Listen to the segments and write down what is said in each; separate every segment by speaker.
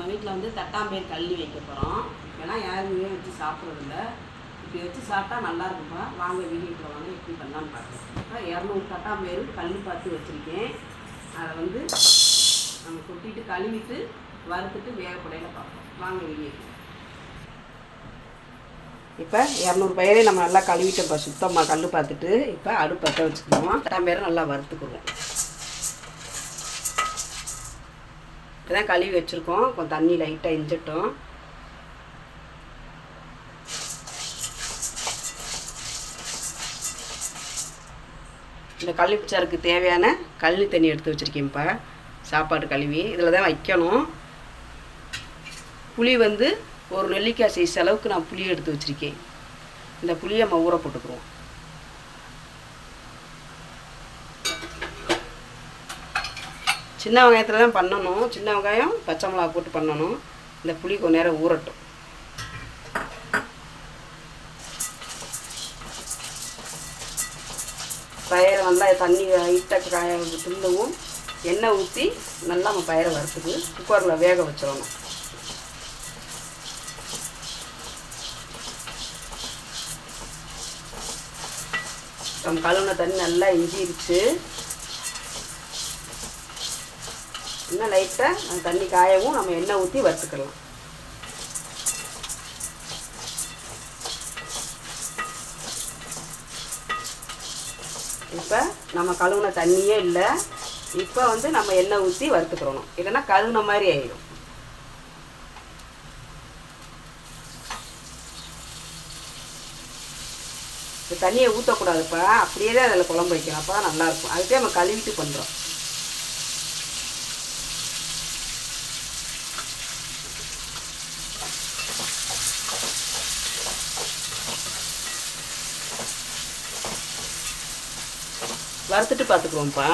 Speaker 1: நம்ம வீட்டில் வந்து தட்டாம்பேர் கல்வி வைக்க போகிறோம் ஏன்னா யாருமே வச்சு சாப்பிட்றதில்ல. இப்படி வச்சு சாப்பிட்டா நல்லா இருக்கும்ப்பா வாங்க வீடியோக்குள்ள வாங்க எப்படி பண்ணலான்னு பார்க்கலாம். இரநூறு தட்டாம்பேர் கல் பார்த்து வச்சுருக்கேன். அதை வந்து நம்ம கொட்டிட்டு கழுவிட்டு வறுத்துட்டு வேகப்படையில் பார்ப்போம். வாங்க வீடியோக்கு இப்போ இரநூறு பயிரை நம்ம நல்லா கழுவிட்டோம்ப்பா சுத்தமாக கல் பார்த்துட்டு இப்போ அடுப்பு பற்ற வச்சுக்குவோம் தட்டாம்பேரை நல்லா வறுத்துக்குவோம் இப்போ தான் கழுவி வச்சுருக்கோம். கொஞ்சம் தண்ணி லைட்டாக இஞ்சட்டும் இந்த கழுவிச்சாருக்கு தேவையான கழனி தண்ணி எடுத்து வச்சுருக்கேன்ப்பா சாப்பாடு கழுவி. இதில் தான் வைக்கணும். புளி வந்து ஒரு நெல்லிக்காய் சைஸ் அளவுக்கு நான் புளி எடுத்து வச்சுருக்கேன். இந்த புளியை நம்ம ஊற போட்டுக்குருவோம். சின்ன வெங்காயத்தில் தான் பண்ணணும். சின்ன வெங்காயம் பச்சை மிளகா போட்டு பண்ணணும். இந்த புளி கொஞ்ச நேரம் ஊறட்டும். பயிரை நல்லா தண்ணி லைட்டாக காய திருந்தவும் எண்ணெய் ஊற்றி நல்லா நம்ம பயிரை வறுத்துக்கு குக்கரில் வேக வச்சிடணும். நம்ம கழுவுன தண்ணி நல்லா இஞ்சிருச்சு. இன்னும் லைட்டாக அந்த தண்ணி காயவும் நம்ம எண்ணெய் ஊற்றி வறுத்துக்கலாம். இப்போ நம்ம கழுவுன தண்ணியே இல்லை. இப்போ வந்து நம்ம எண்ணெய் ஊற்றி வறுத்துக்கிறணும். இல்லைன்னா கழுவுன மாதிரி ஆயிடும். இப்போ தண்ணியை ஊற்றக்கூடாதுப்பா அப்படியே தான் அதில் குழம்பு வைக்கணும் அப்போ தான் நல்லாயிருக்கும் அதுக்கே நம்ம கழுவிட்டு பண்ணுறோம் வறுத்துட்டு பார்த்துக்குவோம்ப்பா.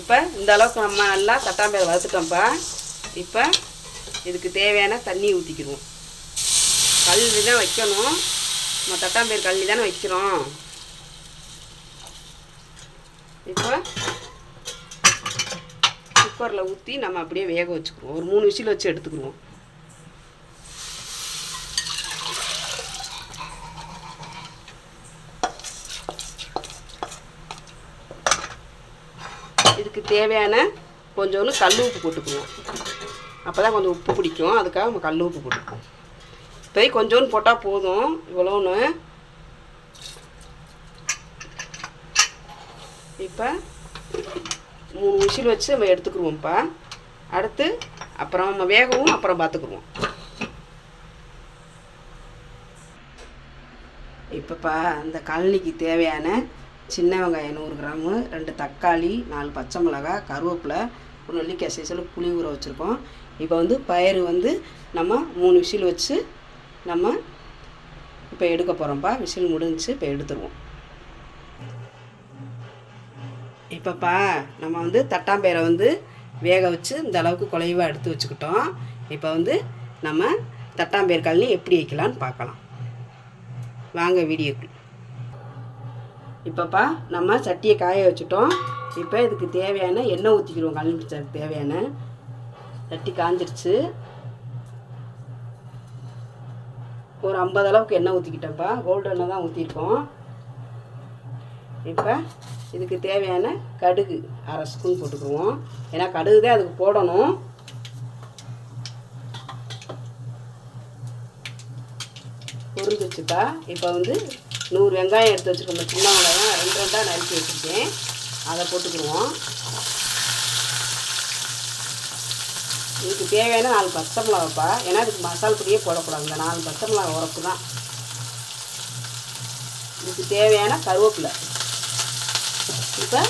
Speaker 1: இப்போ இந்த அளவுக்கு நம்ம நல்லா தட்டாம்பேர் வறுத்துட்டோம்ப்பா. இப்போ இதுக்கு தேவையான தண்ணி ஊற்றிக்கிடுவோம் கல்வி தான் வைக்கணும். நம்ம தட்டாம்பேர் கல்வி தானே வைக்கிறோம். இப்போ குக்கரில் ஊற்றி நம்ம அப்படியே வேக வச்சுக்குருவோம் ஒரு மூணு விசில் வச்சு எடுத்துக்கிடுவோம். இதுக்கு தேவையான கொஞ்சோண்டு கல் உப்பு போட்டுக்குவோம். அப்போ தான் கொஞ்சம் உப்பு பிடிக்கும். அதுக்காக நம்ம கல் உப்பு போட்டுக்குவோம். இப்போ கொஞ்சோண்டு போட்டால் போதும். இவ்வளோன்னு. இப்போ மூணு விசில் வச்சு நம்ம எடுத்துக்கிருவோம்ப்பா அடுத்து அப்புறம் நம்ம வேகவும் அப்புறம் பார்த்துக்குருவோம். இப்போப்பா அந்த கழனிக்கு தேவையான சின்ன வெங்காயம் நூறு கிராமு ரெண்டு தக்காளி நாலு பச்சை மிளகாய் கருவேப்பிலை ஒரு நெல்லிக்காய் சைஸில் புளி ஊற வச்சுருக்கோம். இப்போ வந்து பயிறு வந்து நம்ம மூணு விசில் வச்சு நம்ம இப்போ எடுக்க போகிறோம்ப்பா விசில் முடிஞ்சு இப்போ எடுத்துருவோம். இப்போப்பா நம்ம வந்து தட்டாம்பயிரை வந்து வேக வச்சு இந்த அளவுக்கு குலைவாக எடுத்து வச்சுக்கிட்டோம். இப்போ வந்து நம்ம தட்டாம்பயிர் கழனி எப்படி வைக்கலான்னு பார்க்கலாம். வாங்க வீடியோக்கு இப்போப்பா நம்ம சட்டியை காய வச்சுட்டோம். இப்போ இதுக்கு தேவையான எண்ணெய் ஊற்றிக்கிடுவோம் கல் தேவையான சட்டி காஞ்சிருச்சு. ஒரு ஐம்பது அளவுக்கு எண்ணெய் ஊற்றிக்கிட்டேன்ப்பா கோல்டு எண்ணெய் தான் ஊற்றிருக்கோம் இப்போ இதுக்கு தேவையான கடுகு அரை ஸ்பூன் போட்டுக்குவோம். ஏன்னா கடுகு தான் அதுக்கு போடணும். பொரிஞ்சிச்சுப்பா இப்போ வந்து நூறு வெங்காயம் எடுத்து வச்சுருக்கோம் சின்ன வெங்காயம் ரெண்டு ரெண்டாக நறுக்கி வச்சுருக்கேன். அதை போட்டுக்கிடுவோம். இதுக்கு தேவையான நாலு பச்சை மிளகாப்பா? ஏன்னா இதுக்கு மசால் பொடியே போடக்கூடாது. இந்த நாலு பச்சை மிளகா உரப்பு தான். இதுக்கு தேவையான கருவேப்பிலை. இப்போ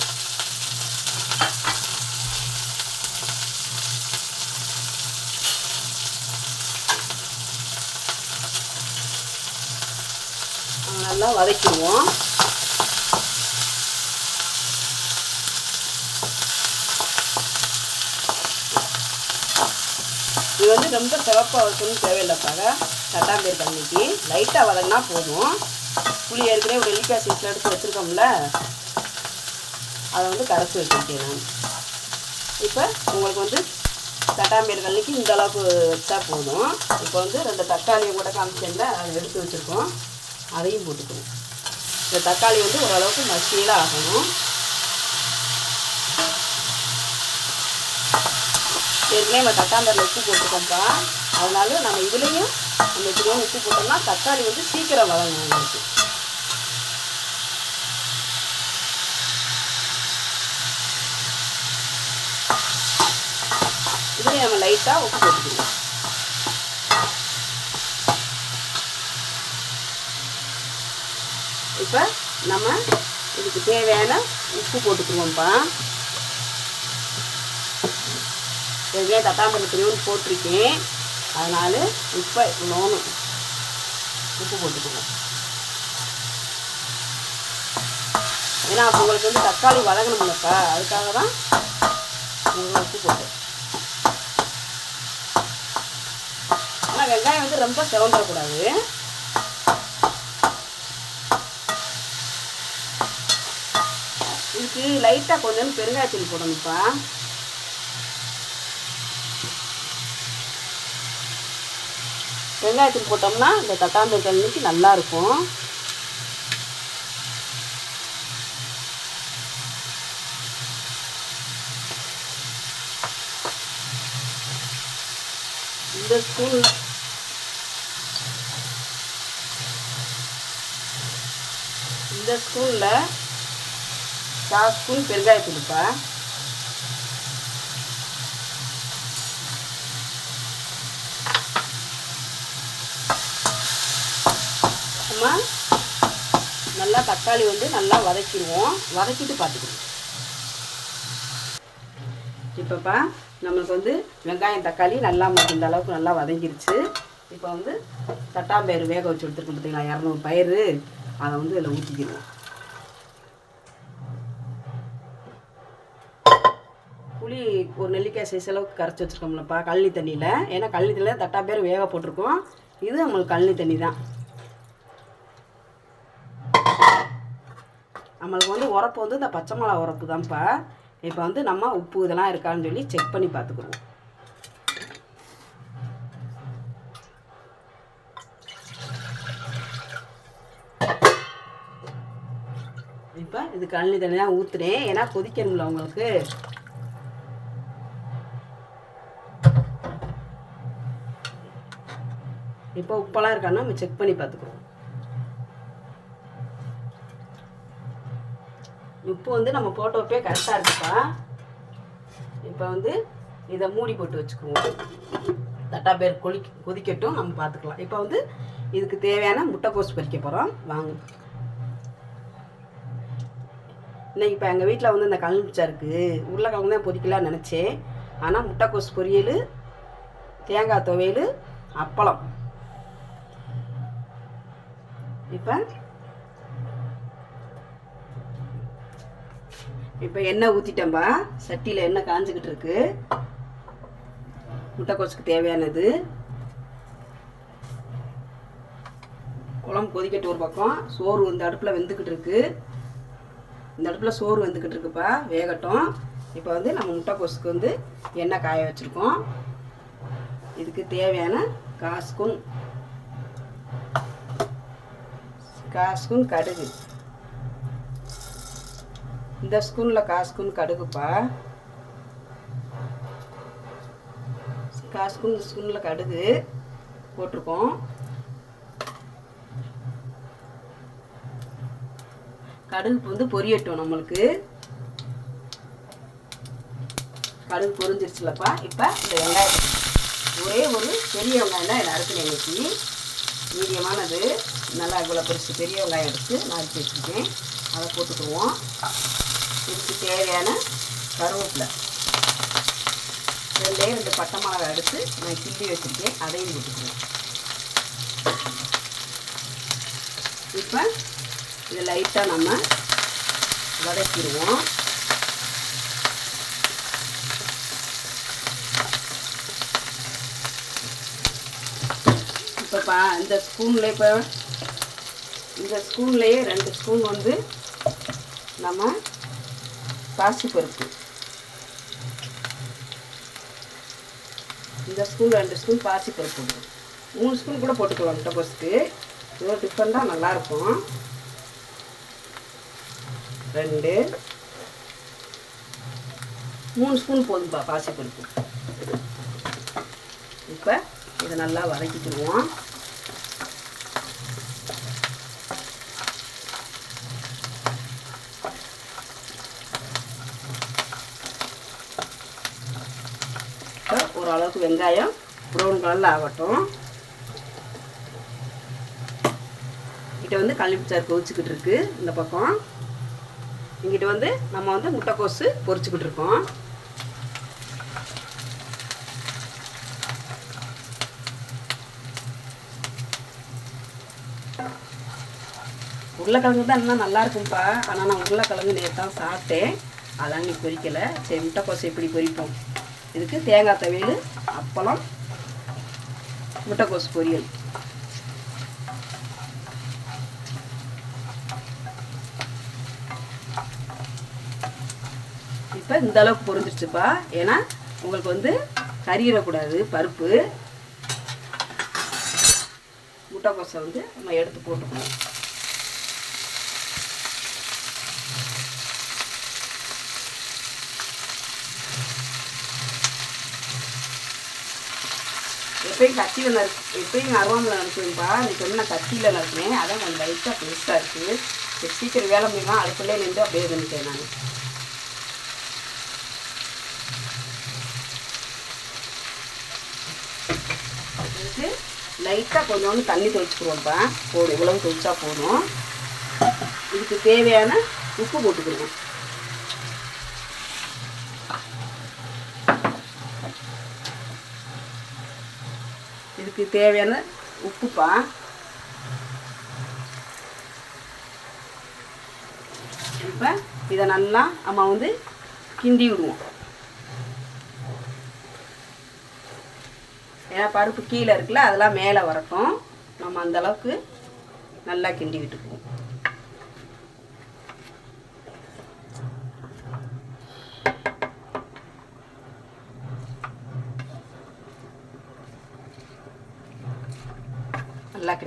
Speaker 1: நல்லா வதக்கிடுவோம். இது வந்து ரொம்ப சிவப்பாக வைக்கணும்னு தேவையில்லைப்பாங்க. தட்டாம்பேர் தண்ணிக்கு லைட்டாக வதங்கினா போதும். புளி ஏற்கனவே ஒரு நெல்லிக்காய் சீட்டில் எடுத்து வச்சுருக்கோம்ல. அதை வந்து கரைச்சி வச்சுருக்கேன் நான். இப்போ உங்களுக்கு வந்து தட்டாம்பேர் தண்ணிக்கு இந்த அளவுக்கு வச்சா போதும். இப்போ வந்து ரெண்டு தக்காளியை கூட காமிச்சிருந்தேன் அதை எடுத்து வச்சுருக்கோம். அதையும் போட்டுக்கணும். இந்த தக்காளி வந்து ஓரளவுக்கு மசியலாக ஆகணும். ஏற்கனவே நம்ம தக்காந்தரில் உப்பு போட்டுக்கோம்ப்பா அதனால நம்ம இதுலேயும் நம்ம இதுலேயும் உப்பு போட்டோம்னா தக்காளி வந்து சீக்கிரம் வதங்கும் உங்களுக்கு. இதுலேயும் நம்ம லைட்டாக உப்பு போட்டுக்கணும். இப்போ நம்ம இதுக்கு தேவையான உப்பு போட்டுக்குருவோம்ப்பா. ஏற்கனவே தட்டாம்பழம் தெரியும்னு போட்டிருக்கேன். அதனால் உப்பை இவ்வளோன்னு உப்பு போட்டுக்குவோம் ஏன்னா அப்போ உங்களுக்கு வந்து தக்காளி வதங்கணும்லப்பா. அதுக்காக தான் உங்களுக்கு உப்பு போட்டேன். ஆனால் வெங்காயம் வந்து ரொம்ப சிவந்துடக்கூடாது இதுக்கு லைட்டாக கொஞ்சம் பெருங்காயத்தூள் போடணும்ப்பா. வெங்காயத்தூள் போட்டோம்னா இந்த தட்டாம்பேர் கல்லுக்கு நல்லா இருக்கும். இந்த ஸ்பூன் இந்த ஸ்பூனில் கால் ஸ்பூன் பெருங்காயத்தூள்ப்பா நம்ம நல்லா தக்காளி வந்து நல்லா வதக்கிடுவோம். வதக்கிட்டு பார்த்துக்கணும். இப்போப்பா நம்மளுக்கு வந்து வெங்காயம் தக்காளி நல்லா இந்த அளவுக்கு நல்லா வதங்கிருச்சு. இப்போ வந்து தட்டாம்பயிறு வேக வச்சு எடுத்துருக்கோம் பார்த்தீங்களா இரநூறு பயிறு. அதை வந்து இதில் ஊற்றிக்கிடுவோம் சொல்லி ஒரு நெல்லிக்காய் சைஸ் அளவுக்கு கரைச்சி வச்சுருக்கோம்லப்பா கழனி தண்ணியில். ஏன்னா கழனி தண்ணியில் தட்டாம்பேர் வேக போட்டிருக்கோம். இது நம்மளுக்கு கழனி தண்ணி தான். நம்மளுக்கு வந்து உரப்பு வந்து இந்த பச்சை மிளகா உரப்பு தான்ப்பா. இப்போ வந்து நம்ம உப்பு இதெல்லாம் இருக்கான்னு சொல்லி செக் பண்ணி பார்த்துக்குருவோம் இப்போ இது கழனி தண்ணி தான் ஊற்றுனேன் ஏன்னா கொதிக்கணும்ல உங்களுக்கு. இப்போ உப்பெல்லாம் இருக்கான்னு நம்ம செக் பண்ணி பார்த்துக்குறோம் உப்பு வந்து நம்ம போட்ட உப்பே கரெக்டாக இருக்குப்பா. இப்போ வந்து இதை மூடி போட்டு வச்சுக்குவோம். தட்டா பேர் கொலி கொதிக்கட்டும் நம்ம பார்த்துக்கலாம். இப்போ வந்து இதுக்கு தேவையான முட்டைக்கோஸ் பறிக்க போகிறோம் வாங்க. இன்னைக்கு இப்போ எங்கள் வீட்டில் வந்து இந்த கல்மிச்சா இருக்குது உருளைக்கிழங்கு தான் பொரிக்கலாம்னு நினச்சேன். ஆனால் முட்டைக்கோஸ் பொரியல் தேங்காய் துவையல் அப்பளம். இப்போ? இப்போ எண்ணெய் ஊற்றிட்டேன்பா சட்டியில் எண்ணெய் காஞ்சிக்கிட்டு இருக்கு. முட்டைக்கோசுக்கு தேவையானது. குழம்பு கொதிக்கட்டு ஒரு பக்கம். சோறு இந்த அடுப்பில் வெந்துக்கிட்டு இருக்கு. இந்த அடுப்பில் சோறு வெந்துக்கிட்டு இருக்குப்பா. வேகட்டும். இப்போ வந்து நம்ம முட்டைக்கோசுக்கு வந்து எண்ணெய் காய வச்சுருக்கோம். இதுக்கு தேவையான காசுக்கும் கால் ஸ்பூன் கடுகு. இந்த ஸ்பூனில் கால் ஸ்பூன் கடுகுப்பா. கால் ஸ்பூன் ஸ்பூனில் கடுகு போட்டிருக்கோம். கடுகு வந்து பொரியட்டும் நம்மளுக்கு. கடுகு பொரிஞ்சிருச்சுலப்பா. இப்போ இந்த வெங்காயம். ஒரே ஒரு பெரிய வெங்காயம் தான் எல்லாருக்கும் இன்னைக்கு. மீடியமானது. நல்லா இவ்வளோ பெருசு பெரிய வெங்காயம் எடுத்து நறுக்கி வச்சுருக்கேன். அதை போட்டுக்குவோம் இதுக்கு தேவையான கருவேப்பிலை. ரெண்டே ரெண்டு பட்டை மிளகாய் எடுத்து நான் கிள்ளி வச்சுருக்கேன். அதையும் போட்டுக்குவோம் இப்போ இதை லைட்டாக நம்ம வதக்கிடுவோம். இப்போ பா இந்த ஸ்பூனில் இப்போ இந்த ஸ்பூன்லேயே ரெண்டு ஸ்பூன் வந்து நம்ம பாசிப்பருப்பு இந்த ஸ்பூன் ரெண்டு ஸ்பூன் பாசிப்பருப்பு மூணு ஸ்பூன் கூட போட்டுக்கலாம் முட்டைக்கோஸுக்கு இது டிஃபரெண்டாக நல்லாயிருக்கும் ரெண்டு. மூணு ஸ்பூன் போதும்பா பாசிப்பருப்பு இப்போ இதை நல்லா வதக்கிக்கிடுவோம். அளவுக்கு வெங்காயம் ப்ரௌன் கலரில் ஆகட்டும். கிட்ட வந்து கள்ளிப்பிச்சார் கொதிச்சுக்கிட்டு இருக்கு இந்த பக்கம். இங்கிட்ட வந்து நம்ம வந்து முட்டைக்கோசு பொரிச்சுக்கிட்டு இருக்கோம். உருளைக்கிழங்கு தான் இன்னும் நல்லா இருக்கும்ப்பா ஆனால் நான் உருளைக்கிழங்கு நேற்று தான் சாப்பிட்டேன். அதான் நீ பொரிக்கலை. சரி முட்டைக்கோசை எப்படி பொரிப்போம்? இதுக்கு தேங்காய் துவையல் அப்பளம் முட்டைக்கோசு பொரியல். இப்போ இந்த அளவுக்கு பொரிஞ்சிருச்சுப்பா. ஏன்னா உங்களுக்கு வந்து கறியிடக்கூடாது பருப்பு. முட்டைக்கோசை வந்து நம்ம எடுத்து போட்டுக்கணும். எப்பயும் கத்தியில் நறு எப்பயும் அருவாமில் நறுக்குவேன்ப்பா இன்றைக்கி வந்து நான் கத்தியில் நறுக்குனேன் அதான் கொஞ்சம் லைட்டாக பெருசாக இருக்குது சீக்கிரம் வேலை முடியுமா? அதுக்குள்ளே நின்று அப்படியே இருந்துட்டேன் நான். லைட்டாக கொஞ்சோண்டு தண்ணி தொளிச்சுக்குருவோம்ப்பா போதும் இவ்வளவு தொழிச்சா போதும். இதுக்கு தேவையான உப்பு போட்டுக்கிடுவோம். இதுக்கு தேவையான உப்புப்பா. இப்போ இதை நல்லா நம்ம வந்து கிண்டி விடுவோம். ஏன்னா பருப்பு கீழே இருக்குல்ல அதெல்லாம் மேலே வரட்டும். நம்ம அந்த அளவுக்கு நல்லா கிண்டி விட்டுக்குவோம்.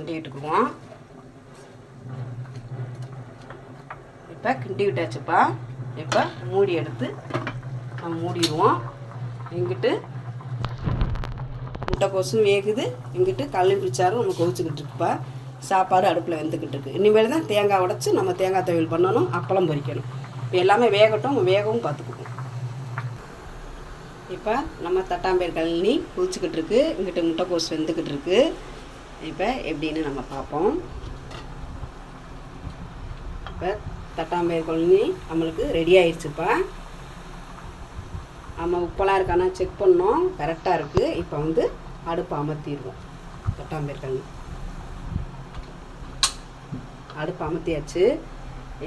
Speaker 1: கிண்டிக்கிட்டுக்குவோம் கிண்டி விட்டுக்குவோம் இப்போ கிண்டி விட்டாச்சுப்பா. இப்போ மூடி எடுத்து நம்ம மூடிடுவோம். எங்கிட்டு முட்டைக்கோசும் வேகுது. இங்கிட்டு கல்லு பிடிச்சாரும் நம்ம கொதிச்சுக்கிட்டு இருக்குப்பா. சாப்பாடு அடுப்பில் வெந்துக்கிட்டு இருக்கு. இனிமேல் தான் தேங்காய் உடச்சி நம்ம தேங்காய் துவையல் பண்ணணும். அப்பளம் பொரிக்கணும் இப்போ எல்லாமே வேகட்டும். வேகவும் பார்த்துக்குவோம். இப்போ நம்ம தட்டாம்பேர் கழனி கொதிச்சுக்கிட்டு இருக்கு. இங்கிட்ட முட்டைக்கோஸ் வெந்துக்கிட்டு இருக்கு. இப்போ எப்படின்னு நம்ம பார்ப்போம். இப்போ தட்டாம்பயிர் கழனி நம்மளுக்கு ரெடி ஆயிடுச்சுப்பா. நம்ம உப்பெல்லாம் இருக்கானா செக் பண்ணோம். கரெக்டாக இருக்குது இப்போ வந்து அடுப்பு அமர்த்திடுவோம். தட்டாம்பயிர் கழனி அடுப்பு அமர்த்தியாச்சு.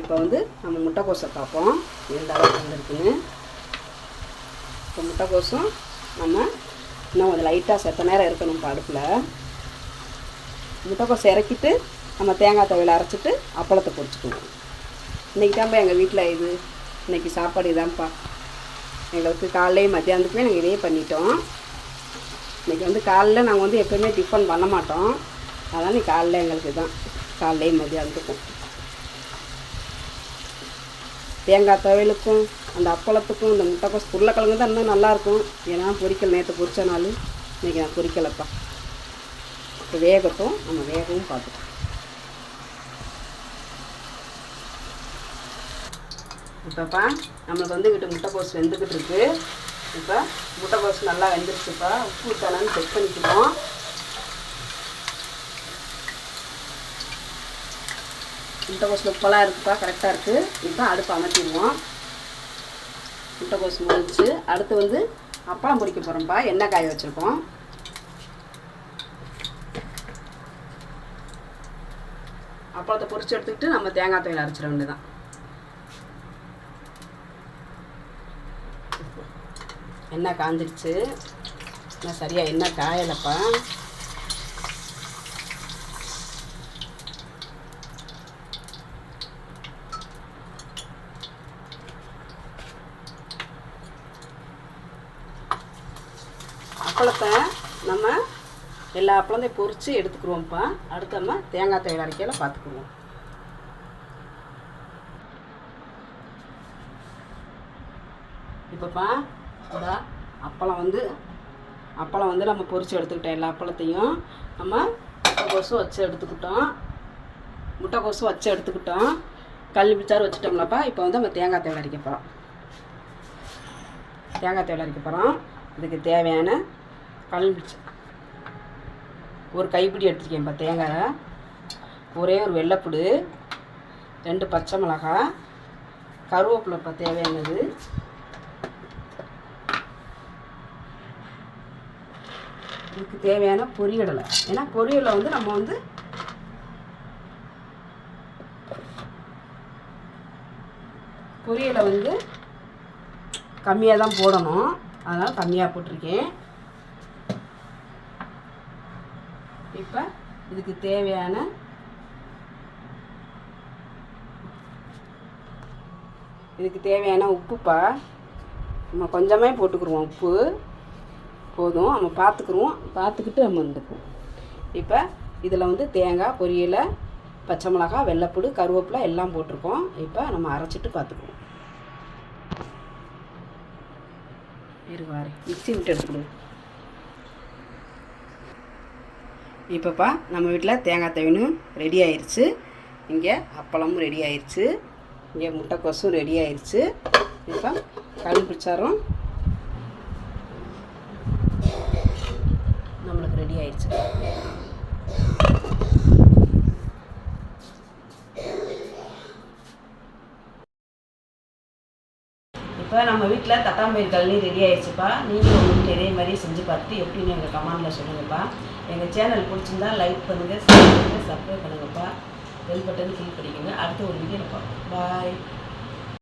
Speaker 1: இப்போ வந்து நம்ம முட்டைக்கோசை பார்ப்போம். எந்த அளவுக்கு இப்போ முட்டைக்கோசும் நம்ம இன்னும் கொஞ்சம் லைட்டாக செத்த நேரம் இருக்கணும் இப்போ அடுப்பில். முட்டைக்கோசை இறக்கிட்டு நம்ம தேங்காய் துவையில் அரைச்சிட்டு அப்பளத்தை பொடிச்சுக்குவோம் இன்றைக்கி தான்ப்பா எங்கள் வீட்டில் இது. இன்றைக்கி சாப்பாடு இதான்ப்பா எங்களுக்கு காலையிலையும் மத்தியானத்துக்குமே நாங்கள் இதே பண்ணிட்டோம். இன்றைக்கி வந்து காலையில் நாங்கள் வந்து எப்போயுமே டிஃபன் பண்ண மாட்டோம். அதனால் இன்னைக்கு காலையில் எங்களுக்கு தான் காலையிலையும் மத்தியானத்துக்கும். தேங்காய் துவையலுக்கும் அந்த அப்பளத்துக்கும் இந்த முட்டைக்கோஸ் உருளைக்கிழங்கு தான் இன்னும் நல்லாயிருக்கும் ஏன்னா பொரிக்கல் நேற்று பொரிச்ச நாள். இன்றைக்கி நான் பொரிக்கலைப்பா. இப்போ வேகட்டும். நம்ம வேகவும் பார்த்துக்கலாம். இப்போப்பா நம்மளுக்கு வந்து கிட்ட முட்டைக்கோஸ் வெந்துக்கிட்டு இருக்கு. இப்போ முட்டைக்கோஸ் நல்லா வெந்துருச்சுப்பா. உப்பு விட்டானான்னு செக் பண்ணிக்குவோம். முட்டைக்கோஸில் உப்பெல்லாம் இருக்குப்பா கரெக்டாக இருக்குது இப்போ அடுப்பு அமர்த்திடுவோம். முட்டைக்கோஸ் முடிச்சு அடுத்து வந்து அப்பளம் பிடிக்க போகிறோம்ப்பா எண்ணெய் காய வச்சுருக்கோம். அப்பளத்தை பொரிச்சு எடுத்துக்கிட்டு நம்ம தேங்காய் தையல் அரைச்சிட வேண்டியதான் எண்ணெய் காஞ்சிடுச்சு. இன்னும் சரியாக எண்ணெய் காயலைப்பா. அப்பளத்தை நம்ம எல்லா பழந்தையும் பொரித்து எடுத்துக்குருவோம்ப்பா. அடுத்து நம்ம தேங்காய் தயிர் அரைக்கையில் பார்த்துக்குவோம் இப்போப்பா இந்த அப்பளம் வந்து அப்பளம் வந்து நம்ம பொரித்து எடுத்துக்கிட்டோம் எல்லா அப்பளத்தையும். நம்ம முட்டைக்கோசு வச்சு எடுத்துக்கிட்டோம். முட்டைக்கோசு வச்சு எடுத்துக்கிட்டோம். கல் பிச்சாறு வச்சுட்டோம்லப்பா இப்போ வந்து நம்ம தேங்காய் தேவை அரைக்க போகிறோம் தேங்காய் தேவை அரைக்க போகிறோம் இதுக்கு தேவையான கல் பிச்சை ஒரு கைப்பிடி எடுத்துருக்கேன் இப்போ தேங்காய். ஒரே ஒரு வெள்ளைப்புடு ரெண்டு பச்சை மிளகாய் கருவேப்பிலைப்பா தேவையானது. இதுக்கு தேவையான பொரியடலை. ஏன்னா பொரியலை வந்து நம்ம வந்து பொரியலை வந்து கம்மியாக தான் போடணும். அதனால் கம்மியாக போட்டிருக்கேன் இப்போ இதுக்கு தேவையான இதுக்கு தேவையான உப்புப்பா. நம்ம கொஞ்சமே போட்டுக்குருவோம் உப்பு. போதும் நம்ம பார்த்துக்குருவோம். பார்த்துக்கிட்டு நம்ம வந்துக்குவோம் இப்போ இதில் வந்து தேங்காய் பொரியலை பச்சை மிளகாய் வெள்ளைப்புடு கருவேப்பிலை எல்லாம் போட்டிருக்கோம். இப்போ நம்ம அரைச்சிட்டு பார்த்துக்குவோம். இருவாரு மிக்ஸி விட்டு எடுத்துக்கிடுவோம் இப்போப்பா நம்ம வீட்டில் தேங்காய் தவினும் ரெடி ஆயிடுச்சு இங்கே அப்பளமும் ரெடி ஆயிடுச்சு இங்கே முட்டைக்கோசும் ரெடி ஆயிடுச்சு இப்போ கல் பிடிச்சாரும் நம்மளுக்கு ரெடி ஆயிடுச்சு இப்போ நம்ம வீட்டில் தட்டாம்பயிர் கல்னி ரெடி ஆயிடுச்சுப்பா. நீங்களும் உங்கள் வீட்டில் இதே மாதிரி செஞ்சு பார்த்து எப்படின்னு எங்கள் கமெண்டில் சொல்லுங்கப்பா. எங்கள் சேனல் பிடிச்சிருந்தா லைக் பண்ணுங்கள் ஷேர் பண்ணுங்கள் சப்ஸ்கிரைப் பண்ணுங்கப்பா. பெல் பட்டன் கிளிக் பண்ணிக்கோங்க அடுத்த ஒரு வீடியோ பார்ப்போம். பாய்